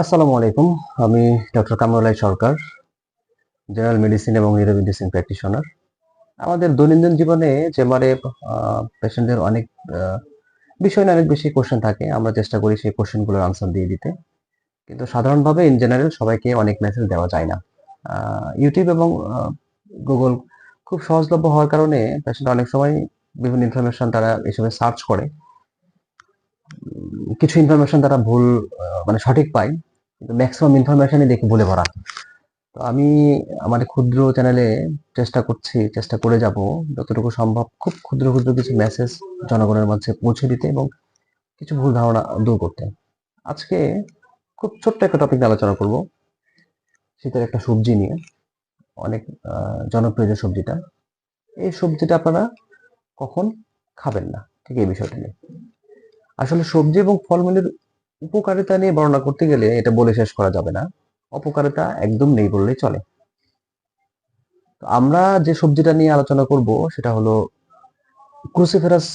আসসালামু আলাইকুম। আমি ডক্টর কামরুলাই সরকার, জেনারেল মেডিসিন এবং নিউরো মেডিসিন প্র্যাকটিশনার। আমাদের দৈনন্দিন জীবনে চেম্বারে পেশেন্টদের অনেক বিষয় নিয়ে অনেক বেশি কোশ্চেন থাকে। আমরা চেষ্টা করি সেই কোশ্চেনগুলোর আনসার দিয়ে দিতে। কিন্তু সাধারণভাবে ইন জেনারেল সবাইকে অনেক মেসেজ দেওয়া যায় না। ইউটিউব এবং গুগল খুব সহজলভ্য হওয়ার কারণে পেশেন্ট অনেক সময় বিভিন্ন ইনফরমেশন তারা এসবে সার্চ করে। কিছু ইনফরমেশন তারা ভুল মানে সঠিক পায়, কিন্তু ম্যাক্সিমাম ইনফরমেশনই দেখে ভুলে ভরা। তো আমি আমার ক্ষুদ্র চ্যানেলে চেষ্টা করছি, চেষ্টা করে যাব যতটুকু সম্ভব খুব ক্ষুদ্র ক্ষুদ্র কিছু মেসেজ জনগণের মাঝে পৌঁছে দিতে এবং কিছু ভুল ধারণা দূর করতে। আজকে খুব ছোট্ট একটা টপিক নিয়ে আলোচনা করব, শীতের একটা সবজি নিয়ে, অনেক জনপ্রিয় সবজিটা। এই সবজিটা আপনারা কখন খাবেন না? ঠিক এই বিষয়টা নিয়ে। আসলে সবজি এবং ফলমূলের উপকারিতা নিয়ে বর্ণনা করতে গেলে এটা বলে শেষ করা যাবে না। অপকারিতা একদম নেই বললেই চলে। আমরা যে সবজিটা নিয়ে আলোচনা করব, সেটা হলো ক্রুসিফেরাস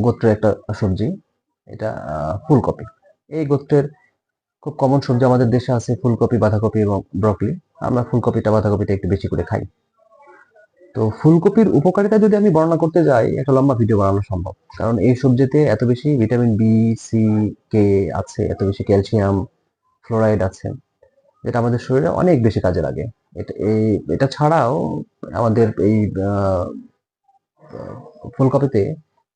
গোত্রের একটা সবজি। এটা ফুলকপি। এই গোত্রের খুব কমন সবজি আমাদের দেশে আছে, ফুলকপি, বাঁধাকপি এবং ব্রকলি আমরা ফুলকপিটা, বাঁধাকপিটা একটু বেশি করে খাই। তো ফুলকপির উপকারিতা যদি আমি বর্ণনা করতে যাই, একটা লম্বা ভিডিও বানানো সম্ভব। কারণ এই সবজিতে এত বেশি ভিটামিন বি সি কে আছে, এত বেশি ক্যালসিয়াম ফ্লোরাইড আছে, যেটা আমাদের শরীরে অনেক বেশি কাজে লাগে। এটা এই, এটা ছাড়াও আমাদের এই ফুলকপিতে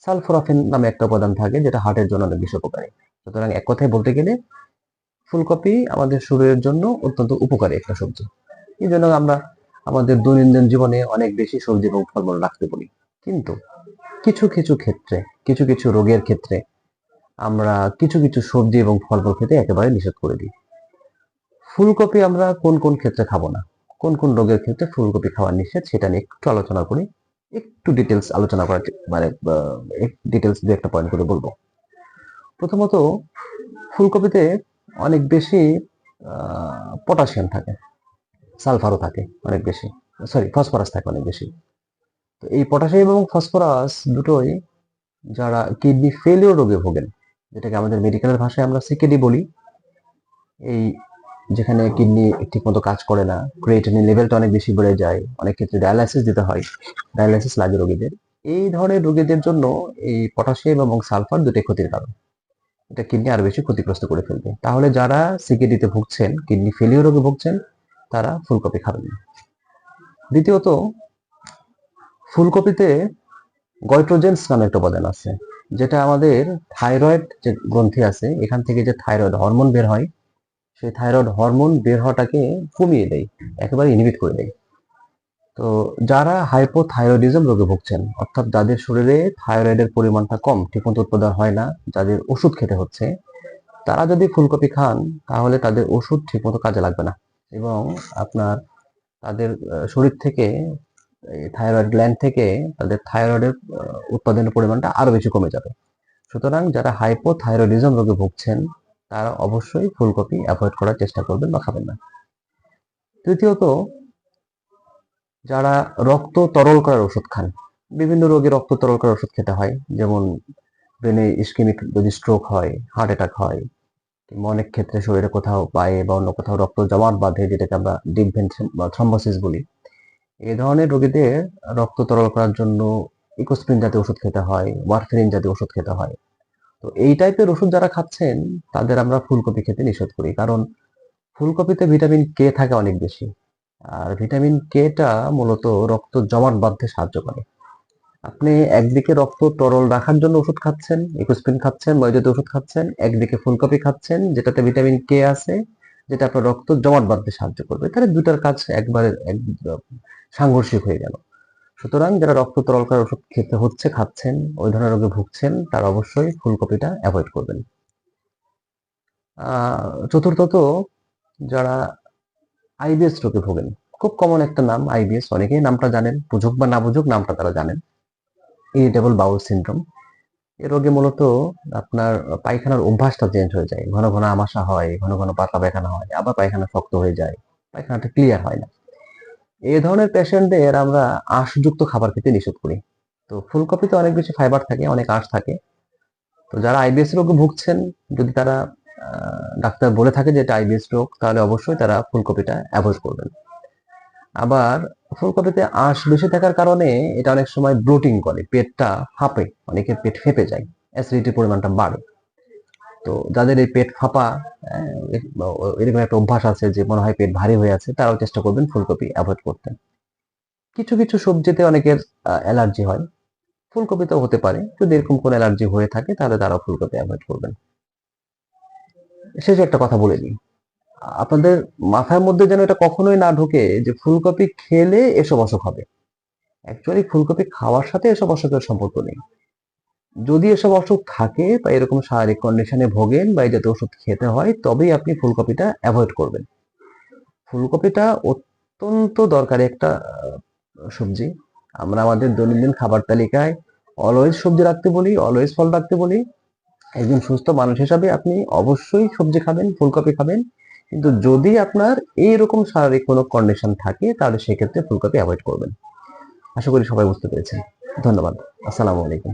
সালফোরাফিন নামে একটা উপাদান থাকে, যেটা হার্টের জন্য অনেক বেশি উপকারী। সুতরাং এক কথায় বলতে গেলে ফুলকপি আমাদের শরীরের জন্য অত্যন্ত উপকারী একটা সবজি। এই জন্য আমরা আমাদের দৈনন্দিন জীবনে অনেক বেশি সবজি এবং ফলমূল রাখতে বলি কিন্তু কিছু কিছু ক্ষেত্রে, কিছু কিছু রোগের ক্ষেত্রে আমরা কিছু কিছু সবজি এবং ফলমূল খেতে একেবারে নিষেধ করে দিই। ফুলকপি আমরা কোন কোন ক্ষেত্রে খাব না? কোন কোন রোগের ক্ষেত্রে ফুলকপি খাওয়া নিষেধ সেটা নিয়ে একটু আলোচনা করি। একটু ডিটেলস আলোচনা করার মানে ডিটেলস দু একটা পয়েন্ট করে বলব। প্রথমত, ফুলকপিতে অনেক বেশি পটাশিয়াম থাকে। সালফারও থাকে অনেক বেশি। সরি ফসফরাস থাকে অনেক বেশি। তো এই পটাশিয়াম এবং ফসফরাস দুটোই যারা কিডনি ফেলিওর রোগে ভোগেন, যেটাকে আমাদের মেডিকেলের ভাষায় আমরা সিকেডি বলি, এই যেখানে কিডনি ঠিকমতো কাজ করে না ক্রিয়েটিনিন লেভেলটা অনেক বেশি বেড়ে যায়, অনেক ক্ষেত্রে ডায়ালাইসিস দিতে হয় ডায়ালাইসিস লাগে রোগীদের। এই ধরনের রোগীদের জন্য এই পটাশিয়াম এবং সালফার দুটোই ক্ষতির কারণ। এটা কিডনি আরও বেশি ক্ষতিগ্রস্ত করে ফেলবে। তাহলে যারা সিকেডিতে ভুগছেন, কিডনি ফেলিওর রোগে ভুগছেন তারা ফুলকপি খাবেন না। দ্বিতীয়ত, ফুলকপিতে গয়ট্রোজেন্স নামে একটা উপাদান আছে, যেটা আমাদের থাইরয়েড যে গ্রন্থি আছে, এখান থেকে যে থাইরয়েড হরমোন বের হয়, সেই থাইরয়েড হরমোন বের হওয়াটাকে কমিয়ে দেয়, একেবারে ইনহিবিট করে দেয়। তো যারা হাইপোথাইরয়েডিজম রোগে ভুগছেন, অর্থাৎ যাদের শরীরে থাইরয়েডের পরিমাণটা কম, ঠিকমতো উৎপাদন হয় না, যাদের ওষুধ খেতে হচ্ছে, তারা যদি ফুলকপি খান, তাহলে তাদের ওষুধ ঠিকমতো কাজে লাগবে না। এবং আপনার তাদের শরীর থেকে থাইরয়েড গ্ল্যান্ড থেকে তাদের থাইরয়েডের উৎপাদনের পরিমাণটা আরও বেশি কমে যাবে। সুতরাং যারা হাইপোথাইরয়েডিজম রোগে ভুগছেন, তারা অবশ্যই ফুলকপি অ্যাভয়েড করার চেষ্টা করবেন বা খাবেন না। তৃতীয়ত, যারা রক্ত তরল করার ওষুধ খান, বিভিন্ন রোগে রক্ত তরল করার ওষুধ খেতে হয়, যেমন ব্রেনে ইস্কেমিক যদি স্ট্রোক হয় হার্ট অ্যাটাক হয় অনেক ক্ষেত্রে শরীরে কোথাও পায়ে বা অন্য কোথাও রক্ত জমাট বাঁধে, যেটাকে আমরা ডিপ থ্রম্বোসিস বলি। এই ধরনের রোগীদের রক্ত তরল করার জন্য ইকোস্প্রিন জাতীয় ওষুধ খেতে হয়, ওয়ারফেরিন জাতীয় ওষুধ খেতে হয়। তো এই টাইপের ওষুধ যারা খাচ্ছেন, তাদের আমরা ফুলকপি খেতে নিষেধ করি। কারণ ফুলকপিতে ভিটামিন কে থাকে অনেক বেশি। আর ভিটামিন কেটা মূলত রক্ত জমাট বাঁধতে সাহায্য করে। আপনি একদিকে রক্ত তরল রাখার জন্য ওষুধ খাচ্ছেন ইকোস্প্রিন খাচ্ছেন, ময়দাতে ওষুধ খাচ্ছেন, একদিকে ফুলকপি খাচ্ছেন, যেটাতে ভিটামিন কে আছে, যেটা আপনার রক্ত জমাট বাঁধতে সাহায্য করবে। তাহলে দুটার কাজ একবারে এক, সাংঘর্ষিক হয়ে গেল। সুতরাং যারা রক্ত তরল করার ওষুধ খেতে হচ্ছে, খাচ্ছেন, ওই ধরনের রোগে ভুগছেন, তারা অবশ্যই ফুলকপিটা অ্যাভয়েড করবেন। চতুর্থত, যারা আইবিএস রোগে ভোগেন, খুব কমন একটা নাম আইবিএস অনেকেই নামটা জানেন, বুঝুক বা না বুঝুক, নামটা তারা জানেন। ইরিটেবল বাউল সিনড্রোম এই রোগে মূলত আপনার পায়খানার অভ্যাসটা চেঞ্জ হয়ে যায়। ঘন ঘন আমাশা হয়, ঘন ঘন পাতলা পায়খানা হয়, আবার পায়খানা শক্ত হয়ে যায়, পায়খানাটা ক্লিয়ার হয় না। এই ধরনের পেশেন্টদের আমরা আঁশযুক্ত খাবার খেতে নিষেধ করি। তো ফুলকপিতে অনেক বেশি ফাইবার থাকে, অনেক আঁশ থাকে। তো যারা আইবিএস রোগে ভুগছেন, যদি তারা ডাক্তার বলে থাকে যে এটা আইবিএস রোগ, তাহলে অবশ্যই তারা ফুলকপিটা অ্যাভয়েড করবেন। আবার ফুলকপিতে আঁশ বেশি থাকার কারণে এটা অনেক সময় ব্লোটিং করে, পেটটা ফাঁপে, অনেকের পেট ফেপে যায় অ্যাসিডিটির পরিমাণটা বাড়ে। তো যাদের এই পেট ফাঁপা এরকম একটা অভ্যাস আছে যে মনে হয় পেট ভারী হয়ে আছে, তারাও চেষ্টা করবেন ফুলকপি অ্যাভয়েড করতে। কিছু কিছু সবজিতে অনেকের অ্যালার্জি হয়, ফুলকপিতেও হতে পারে। যদি এরকম কোনো অ্যালার্জি হয়ে থাকে, তাহলে তারাও ফুলকপি অ্যাভয়েড করবেন। শেষে একটা কথা বলে নিই। আপনাদের মাথার মধ্যে যেন এটা কখনোই না ঢোকে যে ফুলকপি খেলে এসব অসুখ হবে। অ্যাকচুয়ালি ফুলকপি খাওয়ার সাথে এসব অসুখের সম্পর্ক নেই। যদি এসব অসুখ থাকে বা এরকম শারীরিক কন্ডিশনে ভোগেন বা এই জাতীয় ওষুধ খেতে হয়, তবেই আপনি ফুলকপিটা অ্যাভয়েড করবেন। ফুলকপিটা অত্যন্ত দরকারি একটা সবজি। আমরা আমাদের দৈনন্দিন খাবার তালিকায় অলওয়েজ সবজি রাখতে বলি অলওয়েজ ফল রাখতে বলি। একজন সুস্থ মানুষ হিসাবে আপনি অবশ্যই সবজি খাবেন, ফুলকপি খাবেন। কিন্তু যদি আপনার এইরকম শারীরিক কোনো কন্ডিশন থাকে, তাহলে সেক্ষেত্রে ফুলকপি অ্যাভয়েড করবেন। আশা করি সবাই বুঝতে পেরেছেন। ধন্যবাদ। আসসালামু আলাইকুম।